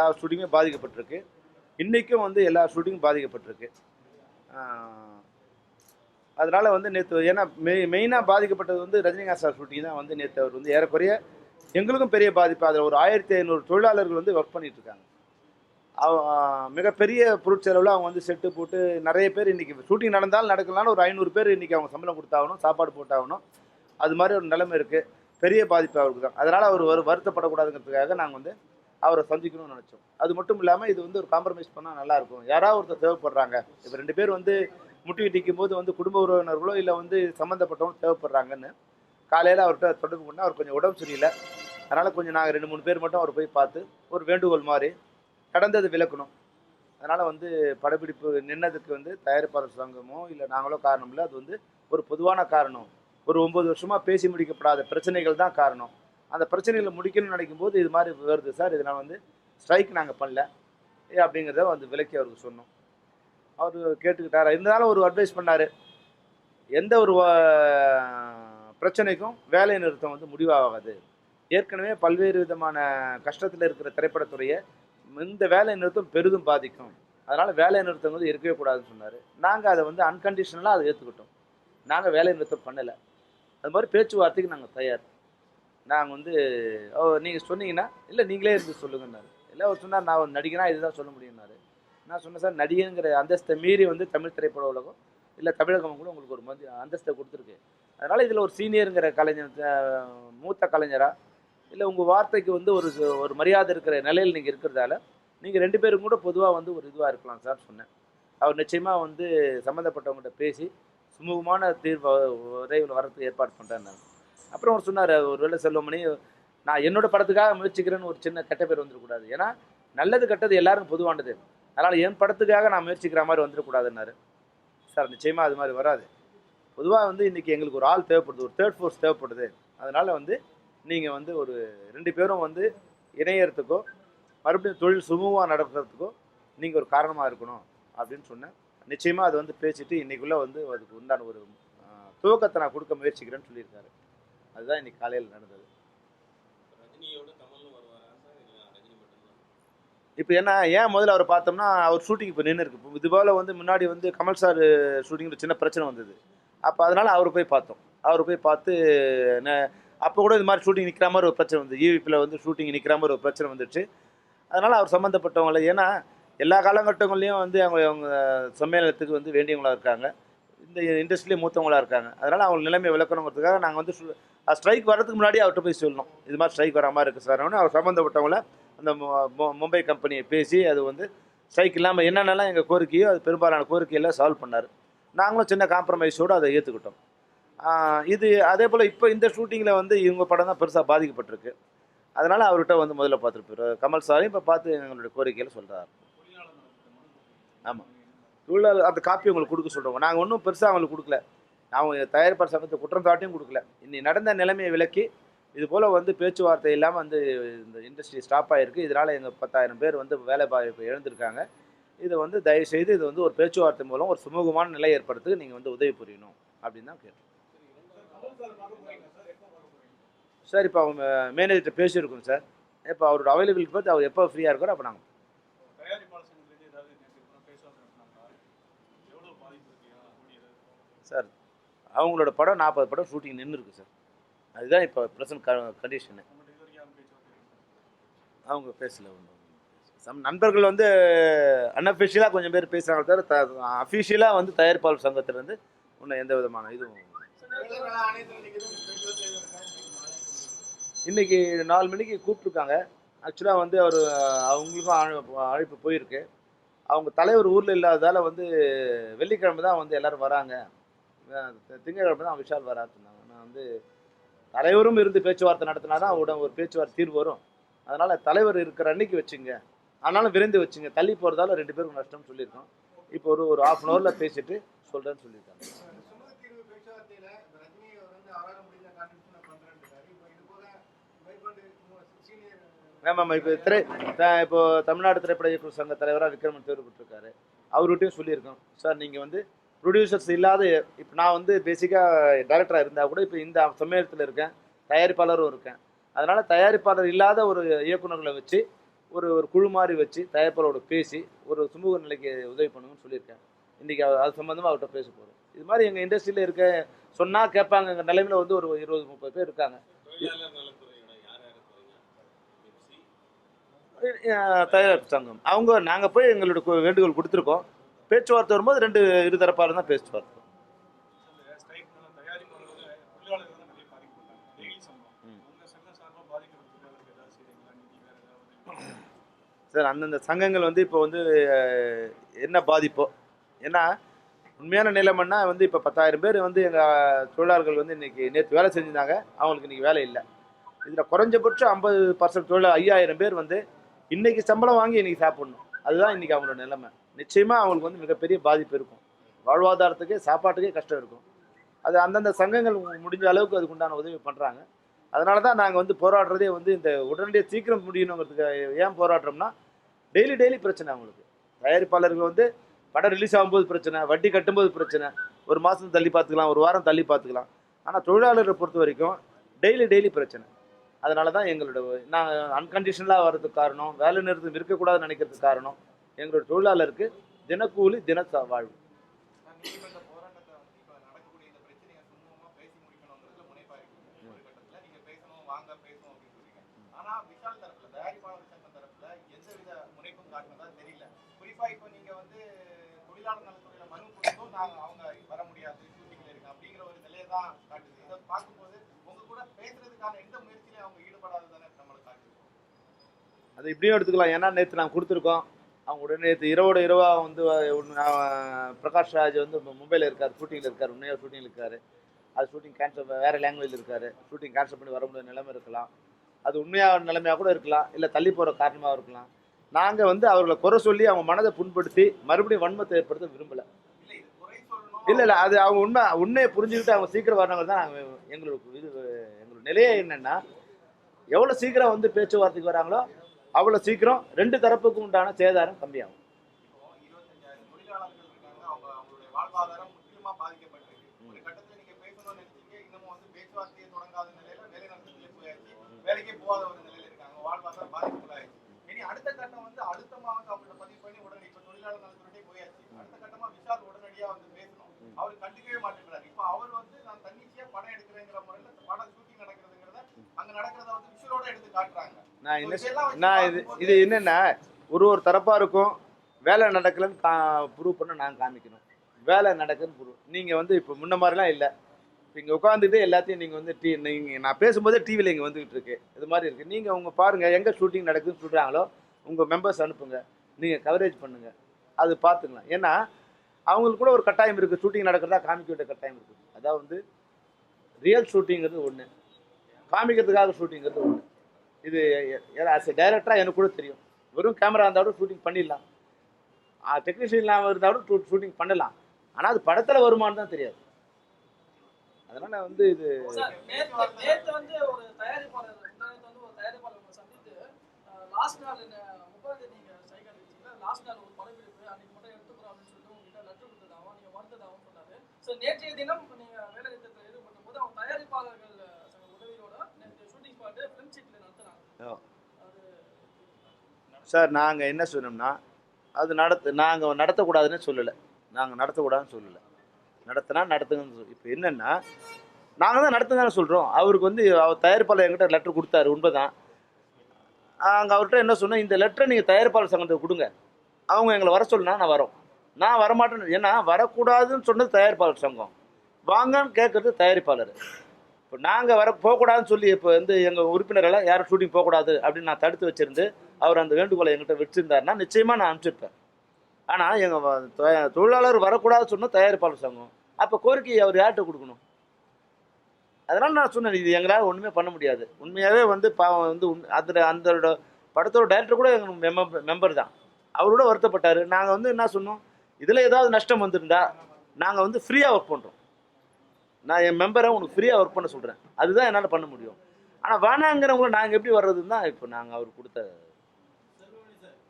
எல்லா ஷூட்டிங்குமே பாதிக்கப்பட்டிருக்கு. இன்றைக்கும் வந்து எல்லா ஷூட்டிங்கும் பாதிக்கப்பட்டிருக்கு. அதனால் வந்து நேற்று ஏன்னா மெய் மெயினாக பாதிக்கப்பட்டது வந்து ரஜினிகாந்த் சார் ஷூட்டிங் தான் வந்து நேற்று அவர் வந்து ஏறக்குறைய எங்களுக்கும் பெரிய பாதிப்பு. அதில் ஒரு ஆயிரத்தி ஐநூறு தொழிலாளர்கள் வந்து ஒர்க் பண்ணிகிட்டு இருக்காங்க. அவ- மிகப்பெரிய பொருட்செலவில் அவங்க வந்து செட்டு போட்டு நிறைய பேர் இன்றைக்கி ஷூட்டிங் நடந்தாலும் நடக்கலாம்னு ஒரு ஐநூறு பேர் இன்றைக்கி அவங்க சம்பளம் கொடுத்தாகணும் சாப்பாடு போட்டாகணும். அது மாதிரி ஒரு நிலைமை இருக்குது பெரிய பாதிப்பு அவருக்கு தான். அதனால் அவர் வரு வருத்தப்படக்கூடாதுங்கிறதுக்காக நாங்கள் வந்து அவரை சந்திக்கணும்னு நினச்சோம். அது மட்டும் இல்லாமல் இது வந்து ஒரு காம்ப்ரமைஸ் பண்ணால் நல்லாயிருக்கும் யாராவது ஒருத்தர் தேவைப்படுறாங்க. இப்போ ரெண்டு பேர் வந்து முட்டி நிற்கும் போது வந்து குடும்ப உறவினர்களோ இல்லை வந்து சம்மந்தப்பட்டவங்களும் தேவைப்படுறாங்கன்னு காலையில் அவர்கிட்ட தொடர்பு கொண்டு அவர் கொஞ்சம் உடம்பு சரியில்லை. அதனால் கொஞ்சம் நாங்கள் ரெண்டு மூணு பேர் மட்டும் அவர் போய் பார்த்து ஒரு வேண்டுகோள் மாதிரி கடந்தது விளக்கணும். அதனால் வந்து படப்பிடிப்பு நின்னதுக்கு வந்து தயாரிப்பாளர் சங்கமோ இல்லை நாங்களோ காரணம் இல்லை. அது வந்து ஒரு பொதுவான காரணம். ஒரு ஒம்பது வருஷமாக பேசி முடிக்கப்படாத பிரச்சனைகள் தான் காரணம். அந்த பிரச்சனைகளை முடிக்கணும்னு நினைக்கும் போது இது மாதிரி வருது சார். இதனால் வந்து ஸ்ட்ரைக் நாங்கள் பண்ணல. ஏ அப்படிங்கிறத வந்து விலக்கி அவருக்கு சொன்னோம். அவர் கேட்டுக்கிட்டார்? இருந்தாலும் ஒரு அட்வைஸ் பண்ணார். எந்த ஒரு வ- பிரச்சனைக்கும் வேலை நிறுத்தம் வந்து முடிவாகாது. ஏற்கனவே பல்வேறு விதமான கஷ்டத்தில் இருக்கிற திரைப்படத்துறையை இந்த வேலை நிறுத்தம் பெரிதும் பாதிக்கும். அதனால் வேலை நிறுத்தம் வந்து இருக்கவே கூடாதுன்னு சொன்னார். நாங்கள் அதை வந்து அன்கண்டிஷனலாக அதை ஏற்றுக்கிட்டோம் நாங்கள் வேலை நிறுத்தம் பண்ணலை. அது மாதிரி பேச்சுவார்த்தைக்கு நாங்கள் தயார். நாங்கள் வந்து ஓ நீங்கள் சொன்னீங்கன்னா? இல்லை நீங்களே இருந்து சொல்லுங்கன்னாரு. இல்லை அவர் சொன்னார் நான் ஒரு நடிகனா இதுதான் சொல்ல முடியும்னாரு. நான் சொன்னேன் சார் நடிகங்கிற அந்தஸ்தை மீறி வந்து தமிழ் திரைப்பட உலகம் இல்லை தமிழகம் கூட உங்களுக்கு ஒரு மதி அந்தஸ்தை கொடுத்துருக்கு. அதனால் இதில் ஒரு சீனியருங்கிற கலைஞர் மூத்த கலைஞராக இல்லை உங்கள் வார்த்தைக்கு வந்து ஒரு ஒரு மரியாதை இருக்கிற நிலையில் நீங்கள் இருக்கிறதால நீங்கள் ரெண்டு பேரும் கூட பொதுவாக வந்து ஒரு இதுவாக இருக்கலாம் சார் சொன்னேன். அவர் நிச்சயமாக வந்து சம்மந்தப்பட்டவங்ககிட்ட பேசி சுமூகமான தீர்வு விரைவில் வரதுக்கு ஏற்பாடு பண்ணுறேன் நான். அப்புறம் அவர் சொன்னார் ஒரு வேளை செல்வமணி நான் என்னோட படத்துக்காக முயற்சிக்கிறேன்னு ஒரு சின்ன கெட்ட பேர் வந்துடக்கூடாது. ஏன்னா நல்லது கெட்டது எல்லாருக்கும் பொதுவானது. அதனால் என் படத்துக்காக நான் முயற்சிக்கிற மாதிரி வந்துடக்கூடாதுன்னாரு. சார் நிச்சயமாக அது மாதிரி வராது. பொதுவாக வந்து இன்றைக்கி எங்களுக்கு ஒரு ஆள் தேவைப்படுது ஒரு தேர்ட் ஃபோர்ஸ் தேவைப்படுது. அதனால் வந்து நீங்கள் வந்து ஒரு ரெண்டு பேரும் வந்து இணையறதுக்கோ மறுபடியும் தொழில் சுமூகமாக நடக்கிறதுக்கோ நீங்கள் ஒரு காரணமாக இருக்கணும் அப்படின்னு சொன்னேன். நிச்சயமாக அது வந்து பேசிட்டு இன்றைக்குள்ளே வந்து அதுக்கு உண்டான ஒரு துவக்கத்தை நான் கொடுக்க முயற்சிக்கிறேன்னு சொல்லியிருக்காரு. அதுதான் இன்னைக்கு காலையில் நடந்தது. இப்போ என்ன ஏன் முதல்ல அவரை பார்த்தோம்னா அவர் ஷூட்டிங் இப்போ நின்று இருக்கு இது போல் வந்து முன்னாடி வந்து கமல் சார் ஷூட்டிங்கில் சின்ன பிரச்சனை வந்தது. அப்போ அதனால் அவர் போய் பார்த்தோம். அவர் போய் பார்த்து ந- அப்போ கூட இது மாதிரி ஷூட்டிங் நிற்கிற மாதிரி ஒரு பிரச்சனை வந்து ஈவிப்பில் வந்து ஷூட்டிங் நிற்கிற மாதிரி ஒரு பிரச்சனை வந்துடுச்சு. அதனால் அவர் சம்மந்தப்பட்டவங்கள ஏன்னா எல்லா காலகட்டங்கள்லையும் வந்து அவங்க அவங்க சம்மேளனத்துக்கு வந்து வேண்டியவங்களா இருக்காங்க. இந்த இண்டஸ்ட்ரியிலே மூத்தவங்களா இருக்காங்க. அதனால் அவங்க நிலைமை விளக்கணுங்கிறதுக்காக நாங்கள் வந்து ஸ்ட்ரைக் வரதுக்கு முன்னாடி அவர்கிட்ட போய் சொல்லணும். இது மாதிரி ஸ்ட்ரைக் வர மாதிரி இருக்குது சார். அவர் சம்மந்தப்பட்டவங்கள அந்த மும்பை கம்பெனியை பேசி அது வந்து ஸ்ட்ரைக் இல்லாமல் என்னென்னலாம் எங்கள் கோரிக்கையோ அது பெரும்பாலான கோரிக்கையெல்லாம் சால்வ் பண்ணார். நாங்களும் சின்ன காம்ப்ரமைஸோடு அதை ஏற்றுக்கிட்டோம் இது அதே போல் இப்போ இந்த ஷூட்டிங்கில் வந்து இவங்க படம் தான் பெருசாக பாதிக்கப்பட்டிருக்கு. அதனால் அவர்கிட்ட வந்து முதல்ல பார்த்துருப்பார் கமல் சாரையும் இப்போ பார்த்து எங்களுடைய கோரிக்கையில் சொல்கிறார் ஆமாம் தொழிலாளர் அந்த காப்பி உங்களுக்கு கொடுக்க சொல்கிறோம் நாங்கள் ஒன்றும் பெருசாக அவங்களுக்கு கொடுக்கல. அவங்க தயாரிப்பாளர் சங்கத்தை குற்றம் சாட்டியும் கொடுக்கல. இன்னி நடந்த நிலைமையை விளக்கி இது போல் வந்து பேச்சுவார்த்தை இல்லாமல் வந்து இந்த இண்டஸ்ட்ரி ஸ்டாப் ஆகிருக்கு இதனால் எங்கள் பத்தாயிரம் பேர் வந்து வேலை வாய்ப்பு இழந்திருக்காங்க. இதை வந்து தயவுசெய்து இது வந்து ஒரு பேச்சுவார்த்தை மூலம் ஒரு சுமூகமான நிலை ஏற்படுறதுக்கு நீங்கள் வந்து உதவி புரியணும் அப்படின்னு தான் கேட்டோம் சார் இப்போ அவங்க மேனேஜர்கிட்ட பேசியிருக்கோம் சார். இப்போ அவரோட அவைலபிலிட்டி பார்த்து அவர் எப்போ ஃப்ரீயாக இருக்காரோ அப்போ நாங்கள் பாதிப்பு சார் அவங்களோட படம் நாற்பது படம் ஷூட்டிங் நின்று சார் அதுதான் இப்போ ப்ரெசன்ட் கண்டிஷனு அவங்க பேசல ஒன்றும் சம் நண்பர்கள் வந்து அன்அஃபிஷியலாக கொஞ்சம் பேர் பேசுகிறாங்க தவிர அஃபிஷியலாக வந்து தயாரிப்பாளர் சங்கத்திலேருந்து இன்னும் எந்த விதமான இதுவும் இன்றைக்கி நாலு மணிக்கு கூப்பிட்ருக்காங்க ஆக்சுவலாக வந்து அவர் அவங்களுக்கும் அழை- அழைப்பு போயிருக்கு. அவங்க தலைவர் ஊரில் இல்லாததால் வந்து வெள்ளிக்கிழமை தான் வந்து எல்லோரும் வராங்க. திங்கட்கிழமை தான் விஷால் வரான்னு சொன்னாங்க நான் வந்து தலைவரும் இருந்து பேச்சுவார்த்தை நடத்தினா தான் உடன் ஒரு பேச்சுவார்த்தை தீர்வு வரும். அதனால் தலைவர் இருக்கிற அன்னைக்கு வச்சுங்க. ஆனாலும் விரைந்து வச்சுங்க. தள்ளி போகிறதால ரெண்டு பேருக்கும் நஷ்டம்னு சொல்லியிருக்கோம் இப்போ ஒரு ஒரு ஆஃப் அன் ஹவரில் பேசிட்டு சொல்கிறேன்னு சொல்லியிருக்காங்க. இப்போ ஆமாம் இப்போ திரை த- இப்போ தமிழ்நாடு திரைப்பட இயக்குநர் சங்க தலைவராக விக்ரமன் தேர்வு பெற்றிருக்காரு. அவர்கிட்டயும் சொல்லியிருக்கோம். சார் நீங்கள் வந்து ப்ரொடியூசர்ஸ் இல்லாத இப்போ நான் வந்து பேசிக்காக டைரக்டராக இருந்தால் கூட இப்போ இந்த சம்மேளனத்தில் இருக்கேன் தயாரிப்பாளரும் இருக்கேன். அதனால் தயாரிப்பாளர் இல்லாத ஒரு இயக்குனர்களை வச்சு ஒரு ஒரு குழு மாதிரி வச்சு தயாரிப்பாளரோட பேசி ஒரு சுமூக நிலைக்கு உதவி பண்ணுங்கன்னு சொல்லியிருக்கேன். இன்றைக்கி அது சம்மந்தமாக அவர்கிட்ட பேச போகிறோம் இது மாதிரி எங்கள் இண்டஸ்ட்ரியில் இருக்க சொன்னால் கேட்பாங்க எங்கள் நிலைமையில் வந்து ஒரு இருபது முப்பது பேர் இருக்காங்க. தயாரிப்பு சங்கம். அவங்க நாங்கள் போய் எங்களோட வேண்டுகோள் கொடுத்துருக்கோம். பேச்சுவார்த்தை வரும்போது ரெண்டு இருதரப்பாலும் தான் பேச்சுவார்த்தை. சார் அந்தந்த சங்கங்கள் வந்து இப்போ வந்து என்ன பாதிப்போ? ஏன்னா உண்மையான நிலைமைன்னா வந்து இப்போ பத்தாயிரம் பேர் வந்து எங்கள் தொழிலாளர்கள் வந்து இன்றைக்கி நேற்று வேலை செஞ்சிருந்தாங்க. அவங்களுக்கு இன்றைக்கி வேலை இல்லை. இதில் குறைஞ்சபட்சம் ஐம்பது பர்சன்ட் தொழில் ஐயாயிரம் பேர் வந்து இன்றைக்கி சம்பளம் வாங்கி இன்றைக்கி சாப்பிட்ணும். அதுதான் இன்னைக்கு அவங்களோட நிலைமை. நிச்சயமாக அவங்களுக்கு வந்து மிகப்பெரிய பாதிப்பு இருக்கும். வாழ்வாதாரத்துக்கே சாப்பாட்டுக்கே கஷ்டம் இருக்கும். அது அந்தந்த சங்கங்கள் முடிஞ்ச அளவுக்கு அதுக்கு உண்டான உதவி பண்ணுறாங்க அதனால தான் நாங்கள் வந்து போராடுறதே வந்து இந்த உடனடியாக சீக்கிரம் முடியணுங்கிறதுக்கு ஏன் போராடுறோம்னா டெய்லி டெய்லி பிரச்சனை அவங்களுக்கு. தயாரிப்பாளர்கள் வந்து படம் ரிலீஸ் ஆகும்போது பிரச்சனை வட்டி கட்டும்போது பிரச்சனை. ஒரு மாதம் தள்ளி பார்த்துக்கலாம் ஒரு வாரம் தள்ளி பார்த்துக்கலாம். ஆனால் தொழிலாளரை பொறுத்த வரைக்கும் டெய்லி டெய்லி பிரச்சனை. அதனால தான் எங்களோட நாங்கள் அன்கண்டிஷனலாக வர்றதுக்கு காரணம் வேலை நிறுத்தம் இருக்கக்கூடாதுன்னு நினைக்கிறதுக்கு காரணம் எங்களோட தொழிலாளருக்கு தினக்கூலி தின வாழ்வு இந்த போராட்டத்தை நடக்கக்கூடிய இந்த பிரச்சனையை பேசி ஒரு பேசணும் வாங்க பேசணும் அப்படின்னு விஷால் முனைப்பும் தெரியல வந்து தொழிலாளர் அவங்க வர அப்படிங்கிற ஒரு நிலையை தான் காட்டுது இதை பார்க்கும்போது உங்க கூட பேசுறதுக்கான எந்த அவங்க காட்டுது அது இப்படியும் எடுத்துக்கலாம். ஏன்னா நேற்று நாங்கள் கொடுத்துருக்கோம். அவங்க உடனே இரவோட இரவாக வந்து பிரகாஷ் ராஜ் வந்து மும்பையில் இருக்கார் ஷூட்டிங்கில் இருக்கார் உண்மையாக ஷூட்டிங்கில் இருக்கார். அது ஷூட்டிங் கேன்சல் வேறு லாங்குவேஜில் இருக்கார். ஷூட்டிங் கேன்சல் பண்ணி வர முடியாத நிலைமை இருக்கலாம். அது உண்மையாக நிலைமையாக கூட இருக்கலாம். இல்லை தள்ளி போகிற காரணமாக இருக்கலாம். நாங்கள் வந்து அவர்களை குறை சொல்லி அவங்க மனதை புண்படுத்தி மறுபடியும் வன்மத்தை ஏற்படுத்த விரும்பலை. இல்லை இல்லை அது அவங்க உண்மை உண்மையை புரிஞ்சுக்கிட்டு அவங்க சீக்கிரம் வரணுங்கிறது தான் நாங்கள் எங்களோட இது எங்களோட நிலையே என்னென்னா எவ்வளோ சீக்கிரம் வந்து பேச்சுவார்த்தைக்கு வராங்களோ அவ்வளோ சீக்கிரம் ரெண்டு தரப்புக்கும் உண்டான சேதாரம் கம்மியாகும். இப்போ இருபத்தஞ்சாயிரம் தொழிலாளர்கள் இருக்காங்க அவங்க அவங்களுடைய வாழ்வாதாரம் முற்றிலுமா பாதிக்கப்பட்டிருக்கு ஒரு கட்டத்துல நீங்க பேசணும்னு நினைச்சீங்க இன்னமும் வந்து பேச்சுவார்த்தையை தொடங்காத நிலையில வேலை நடத்தத்திலே போயாச்சு வேலைக்கே போகாத ஒரு நிலையில இருக்காங்க வாழ்வாதாரம் பாதிப்புள்ளாயிடுச்சு இனி அடுத்த கட்டம் வந்து அழுத்தமா வந்து அவங்கள பதிவு பண்ணி உடனே இப்ப தொழிலாளர் நலத்துறையே போயாச்சு அடுத்த கட்டமா விஷால் உடனடியா வந்து பேசணும் அவர் கண்டுக்கவே மாட்டேங்கிறாரு இப்ப அவர் வந்து நான் தன்னிச்சையா படம் எடுக்கிறேங்கிற முறையில படம் ஷூட்டிங் நடக்கிறதுங்கிறத நான் என்ன நான் இது இது என்னென்னா ஒரு ஒரு தரப்பாக இருக்கும். வேலை நடக்கலைன்னு கா ப்ரூவ் பண்ண நான் காமிக்கணும். வேலை நடக்குதுன்னு ப்ரூவ் நீங்கள் வந்து இப்போ முன்ன மாதிரிலாம் இல்லை. இப்போ இங்கே உட்காந்துட்டு எல்லாத்தையும் நீங்கள் வந்து டி நீங்கள் நான் பேசும்போதே டிவியில் இங்கே வந்துகிட்டு இருக்கு. இது மாதிரி இருக்குது நீங்கள் உங்கள் பாருங்கள் எங்கே ஷூட்டிங் நடக்குதுன்னு சொல்கிறாங்களோ உங்கள் மெம்பர்ஸ் அனுப்புங்க. நீங்கள் கவரேஜ் பண்ணுங்கள் அது பார்த்துக்கலாம். ஏன்னா அவங்களுக்கு கூட ஒரு கட்டாயம் இருக்குது ஷூட்டிங் நடக்கிறதா காமிக்க வேண்டிய கட்டாயம் இருக்குது அதாவது வந்து ரியல் ஷூட்டிங்கிறது ஒன்று காமிக்கிறதுக்காக ஷூட்டிங்கிறது ஒன்று இது ஆஸ் எ டைரக்டராக எனக்கு கூட தெரியும். வெறும் கேமரா இருந்தால் கூட ஷூட்டிங் பண்ணிடலாம் டெக்னீஷியன் இல்லாமல் இருந்தால் கூட ஷூட்டிங் பண்ணலாம். ஆனால் அது படத்தில் வருமானு தான் தெரியாது. அதனால் வந்து இது லாஸ்ட் நாள் முப்பதாம் தேதி லாஸ்ட் நாள் ஒரு படப்பிடிப்பு அன்னைக்கு மட்டும் எடுத்துக்கிறோம் அப்படின்னு சொல்லிட்டு உங்ககிட்ட லெட்டர் கொடுத்ததாகவும் சொன்னாரு. ஸோ நேற்றைய தினம் நீங்கள் வேலை நிறுத்தத்தில் ஈடுபட்ட போது அவங்க தயாரிப்பாளர்கள் சங்க உதவியோட நேற்று ஷூட்டிங் ஸ்பாட்டு ஃபிலிம் சீட்டில் நடத்துனாங்க ஆ. அது சார் நாங்கள் என்ன சொன்னோம்னா அது நடத்து நாங்கள் நடத்தக்கூடாதுன்னு சொல்லலை. நாங்கள் நடத்தக்கூடாதுன்னு சொல்லலை. நடத்தினா நடத்துங்கன்னு சொல்லி இப்போ என்னென்னா நாங்கள் தான் நடத்துங்கன்னு சொல்கிறோம் அவருக்கு வந்து அவர் தயாரிப்பாளர் என்கிட்ட லெட்டர் கொடுத்தாரு உண்மை தான் அங்கே அவர்கிட்ட என்ன சொன்னோம் இந்த லெட்டரை நீங்கள் தயாரிப்பாளர் சங்கத்துக்கு கொடுங்க. அவங்க எங்களை வர சொல்லுனா நான் வரோம். நான் வரமாட்டேன்னு ஏன்னா வரக்கூடாதுன்னு சொன்னது தயாரிப்பாளர் சங்கம். வாங்கன்னு கேட்குறது தயாரிப்பாளர். இப்போ நாங்கள் வர போகக்கூடாதுன்னு சொல்லி இப்போ வந்து எங்கள் உறுப்பினரெல்லாம் யாரும் ஷூட்டிங் போகக்கூடாது அப்படின்னு நான் தடுத்து வச்சிருந்து அவர் அந்த வேண்டுகோளை எங்கிட்ட வச்சிருந்தாருன்னா நிச்சயமாக நான் அனுப்பிச்சிருப்பேன். ஆனால் எங்கள் தொழிலாளர் வரக்கூடாதுன்னு சொன்னால் தயாரிப்பாளர் சங்கம். அப்போ கோரிக்கையை அவர் யார்கிட்ட கொடுக்கணும்? அதனால் நான் சொன்னேன் இது எங்களால் ஒன்றுமே பண்ண முடியாது. உண்மையாகவே வந்து பாவம் வந்து உண் அதில் அந்த படத்தோட டைரக்டர் கூட எங்கள் மெம்பர் மெம்பர் தான். அவரோட வருத்தப்பட்டார். நாங்கள் வந்து என்ன சொன்னோம்? இதில் ஏதாவது நஷ்டம் வந்திருந்தா நாங்கள் வந்து ஃப்ரீயாக ஒர்க் பண்ணுறோம் நான் என் மெம்பரை உனக்கு ஃப்ரீயாக ஒர்க் பண்ண சொல்கிறேன் அதுதான் என்னால் பண்ண முடியும். ஆனால் வேணாங்கிறவங்கள நாங்கள் எப்படி வர்றதுன்னு தான் இப்போ நாங்கள் அவர் கொடுத்த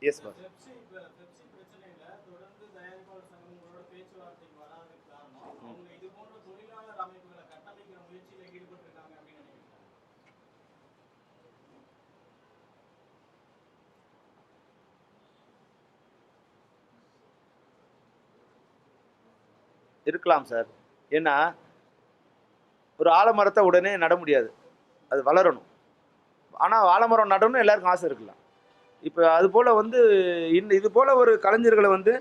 எஸ் பா இருக்கலாம் சார் ஏன்னா ஒரு ஆலமரத்தை உடனே நட முடியாது. அது வளரணும். ஆனால் ஆலமரம் நடணும்னு எல்லாருக்கும் ஆசை இருக்கலாம். இப்போ அது போல் வந்து இந்த இது போல் ஒரு கலைஞர்களை வந்து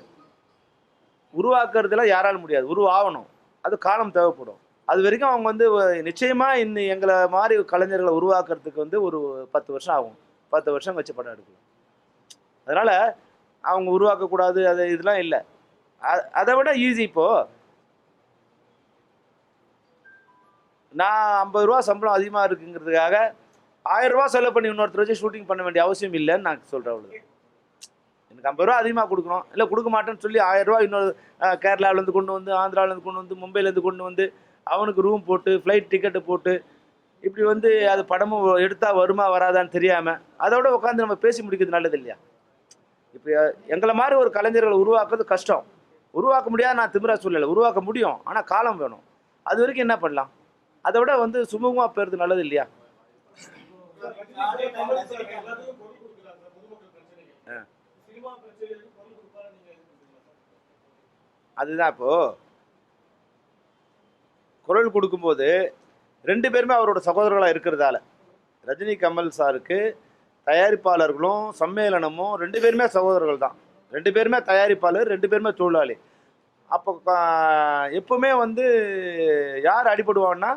உருவாக்குறதுல யாராலும் முடியாது. உருவாகணும். அது காலம் தேவைப்படும். அது வரைக்கும் அவங்க வந்து நிச்சயமாக இன்னும் எங்களை மாதிரி கலைஞர்களை உருவாக்குறதுக்கு வந்து ஒரு பத்து வருஷம் ஆகும். பத்து வருஷம் வச்சு படம் எடுக்கலாம். அதனால் அவங்க உருவாக்கக்கூடாது. அது இதெல்லாம் இல்லை. அதை விட ஈஸி இப்போது நான் ஐம்பது ரூபா சம்பளம் அதிகமாக இருக்குங்கிறதுக்காக ஆயிரம் ரூபா செலவு பண்ணி இன்னொருத்தர் வச்சு ஷூட்டிங் பண்ண வேண்டிய அவசியம் இல்லைன்னு நான் சொல்கிறேன் அவ்வளோ எனக்கு ஐம்பது ரூபா அதிகமாக கொடுக்கணும். இல்லை கொடுக்க மாட்டேன்னு சொல்லி ஆயிரம் ரூபா இன்னொரு கேரளாவிலேருந்து கொண்டு வந்து ஆந்திராவிலேருந்து கொண்டு வந்து மும்பையிலேருந்து கொண்டு வந்து அவனுக்கு ரூம் போட்டு ஃப்ளைட் டிக்கெட்டு போட்டு இப்படி வந்து அது படமும் எடுத்தால் வருமா வராதான்னு தெரியாமல் அதோட உட்காந்து நம்ம பேசி முடிக்கிறது நல்லது இல்லையா? இப்போ எங்களை மாதிரி ஒரு கலைஞர்களை உருவாக்குறது கஷ்டம். உருவாக்க முடியாது நான் திமிரா சொல்லலை. உருவாக்க முடியும். ஆனால் காலம் வேணும். அது வரைக்கும் என்ன பண்ணலாம்? அதை விட வந்து சுமூகமாக போகிறது நல்லது இல்லையா? அதுதான் இப்போ. குரல் கொடுக்கும்போது ரெண்டு பேருமே அவரோட சகோதரர்களாக இருக்கிறதால. ரஜினி கமல் சாருக்கு தயாரிப்பாளர்களும் சம்மேளனமும் ரெண்டு பேருமே சகோதரர்கள் தான். ரெண்டு பேருமே தயாரிப்பாளர் ரெண்டு பேருமே தொழிலாளி. அப்போ எப்பவுமே வந்து யார் அடிபடுவான்னா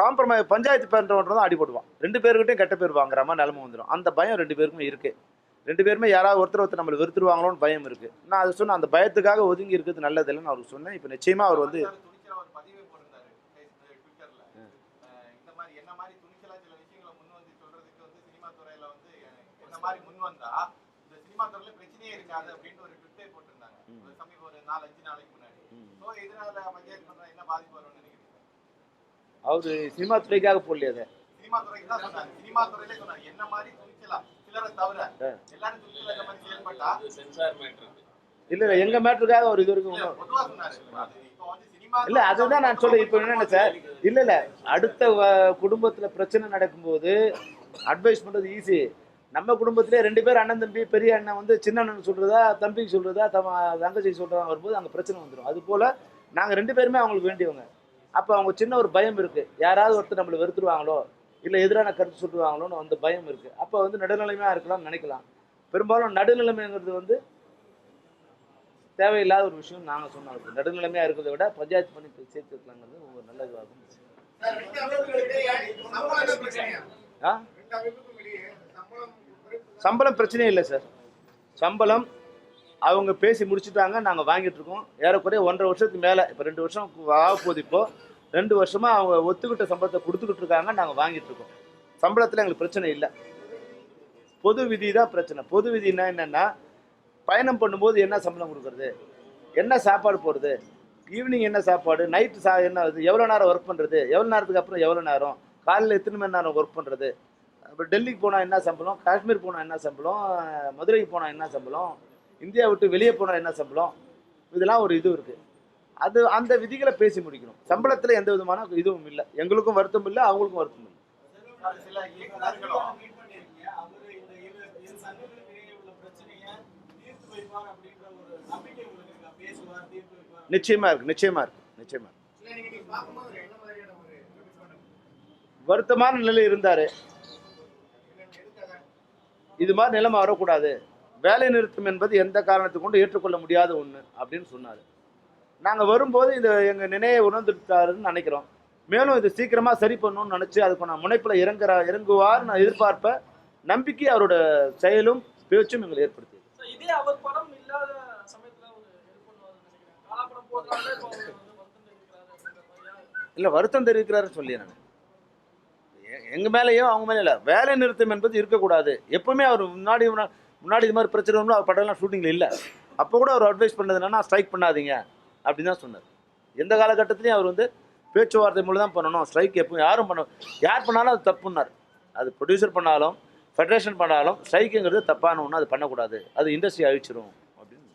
காம்ப்ரமைஸ் பஞ்சாயத்து பேரன்றவன் தான் அடிபடுவான். ரெண்டு பேருக்கிட்டையும் கெட்ட பேர் வாங்குற மாதிரி நிலமை வந்துடும். அந்த பயம் ரெண்டு பேருக்குமே இருக்குது ரெண்டு பேருமே யாராவது ஒருத்தர் ஒருத்தர் நம்மளை வெறுத்துருவாங்களோன்னு பயம் இருக்குது நான் அது சொன்னேன் அந்த பயத்துக்காக ஒதுங்கி இருக்கிறது நல்லதில்லைன்னு அவருக்கு சொன்னேன். இப்போ நிச்சயமாக அவர் வந்து மாதிரி முன் இந்த சினிமா துறையில பிரச்சனையே இருக்காது ஒரு ட்விட்டே போட்டிருந்தாங்க. சமீபம் ஒரு நாளைக்கு முன்னாடி. ஸோ இதனால பஞ்சாயத்து பண்ற என்ன பாதிப்பு வரும்னு நினைக்கிறீங்க அவர் சினிமா துறைக்காக போடலையே அதை. சினிமா துறைக்கு தான் சொன்னாங்க சினிமா துறையிலே சொன்னாங்க என்ன மாதிரி துணிச்சலா? சிலரை தவிர ஆ. எல்லாரும் துணிச்சலா இந்த மாதிரி செயல்பட்டா? அது சென்சார் மேட்ரு இல்லை இல்லை எங்கள் மேட்டருக்காக அவர் இது வரைக்கும் பொதுவா சொன்னாரு. அது இப்போ வந்து சினிமா இல்லை அதுதான் நான் சொல்றேன். இப்போ என்னென்ன சார்? இல்லை இல்லை. அடுத்த வ- குடும்பத்துல பிரச்சனை நடக்கும்போது அட்வைஸ் பண்றது ஈஸி நம்ம குடும்பத்திலே ரெண்டு பேர் அண்ணன் தம்பி பெரிய அண்ணன் வந்து சின்ன அண்ணன் சொல்றதா தம்பிக்கு சொல்றதா தம தங்கச்சிக்கு சொல்றதா வரும்போது அங்கே பிரச்சனை வந்துடும் அது போல நாங்கள் ரெண்டு பேருமே அவங்களுக்கு வேண்டியவங்க. அப்போ அவங்க சின்ன ஒரு பயம் இருக்குது யாராவது ஒருத்தர் நம்மளை வெறுத்துருவாங்களோ இல்லை எதிரான கருத்து சொல்லுவாங்களோன்னு அந்த பயம் இருக்குது அப்போ வந்து நடுநிலைமையாக இருக்கலாம்னு நினைக்கலாம். பெரும்பாலும் நடுநிலைமைங்கிறது வந்து தேவையில்லாத ஒரு விஷயம் நாங்கள் சொன்னோம். நடுநிலைமையாக இருக்கிறத விட பஞ்சாயத்து பண்ணி சேர்த்துக்கலாங்கிறது ஒரு நல்ல இதுவாகும் சார், ஆ? சம்பளம் பிரச்சனையே இல்லை சார். சம்பளம் அவங்க பேசி முடிச்சுட்டாங்க நாங்கள் வாங்கிட்டு இருக்கோம். ஏறக்குறைய ஒன்றரை வருஷத்துக்கு மேலே இப்போ ரெண்டு வருஷம் ஆக போகுது இப்போ. ரெண்டு வருஷமாக அவங்க ஒத்துக்கிட்ட சம்பளத்தை கொடுத்துக்கிட்டு இருக்காங்க நாங்கள் வாங்கிட்டு இருக்கோம். சம்பளத்தில் எங்களுக்கு பிரச்சனை இல்லை. பொது விதி தான் பிரச்சனை. பொது விதினா என்னென்னா பயணம் பண்ணும்போது என்ன சம்பளம் கொடுக்குறது? என்ன சாப்பாடு போடுறது? ஈவினிங் என்ன சாப்பாடு? நைட்டு சா என்ன எவ்வளோ நேரம் ஒர்க் பண்ணுறது எவ்வளோ நேரத்துக்கு அப்புறம் எவ்வளோ நேரம்? காலையில் எத்தனை மணி நேரம் ஒர்க் பண்ணுறது அப்புறம் டெல்லிக்கு போனால் என்ன சம்பளம்? காஷ்மீர் போனால் என்ன சம்பளம்? மதுரைக்கு போனால் என்ன சம்பளம்? இந்தியா விட்டு வெளியே போனால் என்ன சம்பளம்? இதெல்லாம் ஒரு இது இருக்குது அது அந்த விதிகளை பேசி முடிக்கணும். சம்பளத்தில் எந்த விதமான இதுவும் இல்லை. எங்களுக்கும் வருத்தம் இல்லை அவங்களுக்கும் வருத்தம் இல்லை. நிச்சயமா இருக்கு நிச்சயமா இருக்கு நிச்சயமா வருத்தமான நிலையில் இருந்தாரு. இது மாதிரி நிலைமை வரக்கூடாது. வேலை நிறுத்தம் என்பது எந்த காரணத்தை கொண்டு ஏற்றுக்கொள்ள முடியாத ஒன்று அப்படின்னு சொன்னார். நாங்கள் வரும்போது இந்த எங்கள் நினைவை உணர்ந்துட்டாருன்னு நினைக்கிறோம். மேலும் இது சீக்கிரமாக சரி பண்ணணும்னு நினச்சி அதுக்கான முனைப்பில் இறங்குற இறங்குவார் நான் எதிர்பார்ப்ப நம்பிக்கை அவரோட செயலும் பேச்சும் எங்களை ஏற்படுத்தியது. இல்லை வருத்தம் தெரிவிக்கிறாருன்னு சொல்லி நான். எங்கள் மேலேயோ அவங்க மேலே இல்லை. வேலை நிறுத்தம் என்பது இருக்கக்கூடாது. எப்பவுமே அவர் முன்னாடி முன்னா- முன்னாடி இது மாதிரி பிரச்சனை வரும்போது அவர் படம்லாம் ஷூட்டிங்கில் இல்லை. அப்போ கூட அவர் அட்வைஸ் பண்ணது என்னன்னா ஸ்ட்ரைக் பண்ணாதீங்க. அப்படின்னு தான் சொன்னார். எந்த காலகட்டத்திலையும் அவர் வந்து பேச்சுவார்த்தை மூலம் தான் பண்ணணும். ஸ்ட்ரைக் எப்போ யாரும் பண்ண யார் பண்ணாலும் அது தப்புன்னார். அது ப்ரொடியூசர் பண்ணாலும் ஃபெடரேஷன் பண்ணாலும் ஸ்ட்ரைக்குங்கிறது தப்பான ஒன்று அது பண்ணக்கூடாது. அது இண்டஸ்ட்ரி அழிச்சிரும் அப்படின்னு.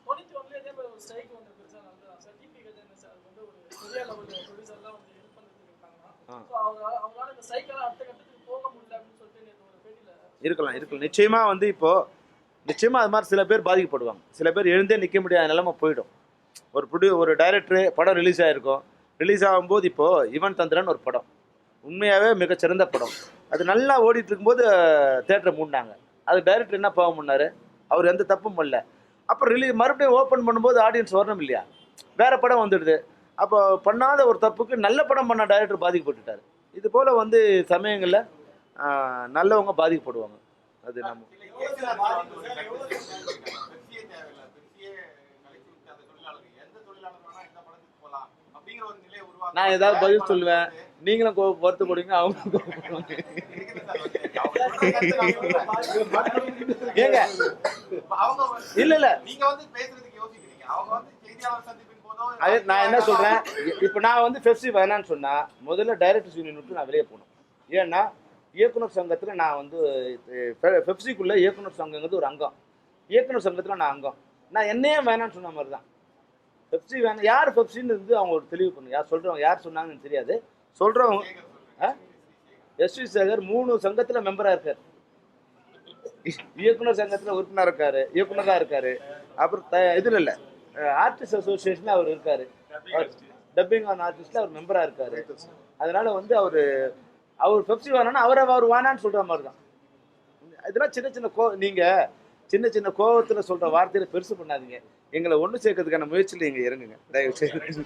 இருக்கலாம் இருக்கலாம். நிச்சயமாக வந்து இப்போது நிச்சயமாக அது மாதிரி சில பேர் பாதிக்கப்படுவாங்க. சில பேர் எழுந்தே நிற்க முடியாத நிலமை போயிடும். ஒரு ப்ரொடியூ ஒரு டைரக்டரு படம் ரிலீஸ் ஆகிருக்கும் ரிலீஸ் ஆகும்போது இப்போது இவன் தந்திரன் ஒரு படம். உண்மையாகவே மிகச்சிறந்த படம். அது நல்லா ஓடிட்டு இருக்கும்போது தேட்டரை மூடினாங்க. அது டைரக்டர் என்ன பாவம் பண்ணார்? அவர் எந்த தப்பும் பண்ணல. அப்புறம் ரிலீஸ் மறுபடியும் ஓப்பன் பண்ணும்போது ஆடியன்ஸ் வரணும் இல்லையா? வேறு படம் வந்துடுது. அப்போ பண்ணாத ஒரு தப்புக்கு நல்ல படம் பண்ண டைரக்டர் பாதிக்கப்பட்டுட்டார். இது போல் வந்து சமயங்களில் நல்லவங்க பாதிக்கப்படுவாங்க. அது நம்ம நான் ஏதாவது பதில் சொல்லுவேன். நீங்களும் பொறுத்து வருத்தப்படுவீங்க அவங்க கோவப்படுவாங்க. ஏங்க. இல்ல இல்ல. நீங்க வந்து பேசுறதுக்கு யோசிக்கிறீங்க அவங்க வந்து செய்தியாளர் சந்திப்பின் அது நான் என்ன சொல்றேன்? இப்போ நான் வந்து ஃபெஸ்டிவ் வேணான்னு சொன்னா முதல்ல டைரக்டர்ஸ் யூனியன் விட்டு நான் வெளியே போகணும். ஏன்னா இயக்குனர் சங்கத்தில் நான் வந்து பெப்சிக்குள்ளே இயக்குனர் சங்கங்கிறது ஒரு அங்கம். இயக்குனர் சங்கத்தில் நான் அங்கம். நான் என்னையே வேணான்னு சொன்ன மாதிரி தான் பெப்சி வேணாம் யார் பெப்சின்னு இருந்து அவங்க ஒரு தெளிவு பண்ணுங்க யார் சொல்கிறவங்க யார் சொன்னாங்கன்னு தெரியாது. சொல்கிறவங்க எஸ் வி சேகர் மூணு சங்கத்தில் மெம்பராக இருக்கார். இயக்குனர் சங்கத்தில் உறுப்பினர் இருக்கார் இயக்குனராக இருக்கார். அப்புறம் த இதில் இல்லை. ஆர்டிஸ்ட் அசோசியேஷனில் அவர் இருக்கார். டப்பிங் ஆன் ஆர்டிஸ்டில் அவர் மெம்பராக இருக்கார். அதனால் வந்து அவர் அவர் பெப்சி வேணாம்னா அவரை அவர் வேணான்னு சொல்கிற மாதிரி தான் இதெல்லாம் சின்ன சின்ன கோ நீங்கள் சின்ன சின்ன கோபத்தில் சொல்கிற வார்த்தையில பெருசு பண்ணாதீங்க. எங்களை ஒன்று சேர்க்கறதுக்கான முயற்சியில் நீங்கள் இறங்குங்க. தயவு செய்து.